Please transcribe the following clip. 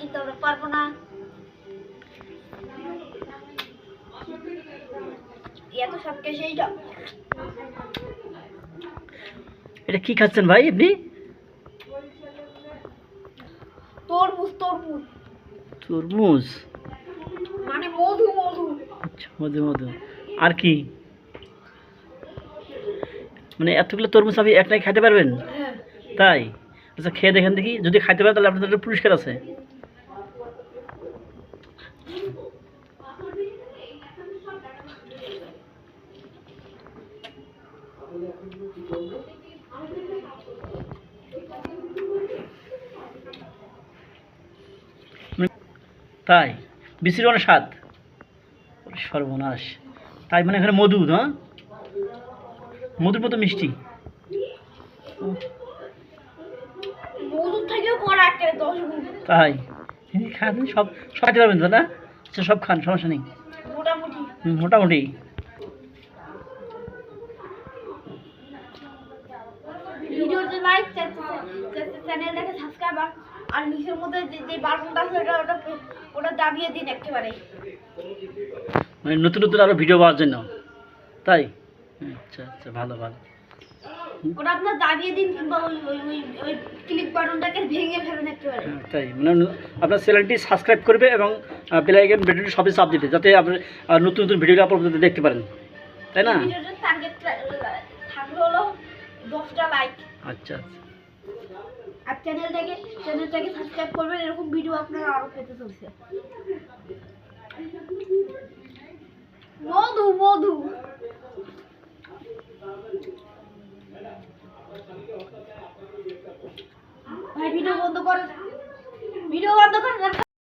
কিন্তু আমরা পারব না। এত যাও এটা কি খাচ্ছেন ভাই আপনি? তরমুজ তরমুজ। তরমুজ? মানে মধু মধু। আচ্ছা মধু মধু। আর কি? মানে এতগুলো তরমুজ আপনি একটাই খেতে পারবেন? হ্যাঁ। তাই? আচ্ছা খেয়ে দেখেন দেখি। যদি খাইতে পারেন তাহলে আপনাদের পুরস্কার আছে। তাই বিচির অনেক স্বাদ। সর্বনাশ। তাই মানে এখানে মধু না মধুর মতো মিষ্টি। দশ গুণ তাই? খান সব সব খাইতে পারবেন তো না? আচ্ছা সব খান সমস্যা নেই। মোটামুটি। মোটামুটি। ভিডিওতে লাইক চ্যানেলটাকে সাবস্ক্রাইব আর নিচের মধ্যে যে যে বাটনটা আছে ওটা ওটা ওটা দাবিয়ে দিন একেবারে। মানে নতুন নতুন আরও ভিডিও পাওয়ার জন্য। তাই? আচ্ছা আচ্ছা ভালো ভালো। ওটা আপনার দাবিয়ে দিন কিংবা ওই ওই ওই ওই ক্লিক বাটনটাকে ভেঙে ফেলেন একেবারে হ্যাঁ, তাই। মানে আপনার চ্যানেলটি সাবস্ক্রাইব করবে এবং বেলাইকেন ভিডিওটি সবই চাপ দিবে যাতে আপনি নতুন নতুন ভিডিও আপলোড করতে দেখতে পারেন। তাই না? ভিডিওটার টার্গেট থাকল হলো দশটা লাইক আচ্ছা আচ্ছা। আর চ্যানেলটাকে চ্যানেলটাকে সাবস্ক্রাইব করবেন এরকম ভিডিও আপনারা আরও পেতে চলছে। মধু মধু। ভিডিও বন্ধ করো ভিডিও বন্ধ করো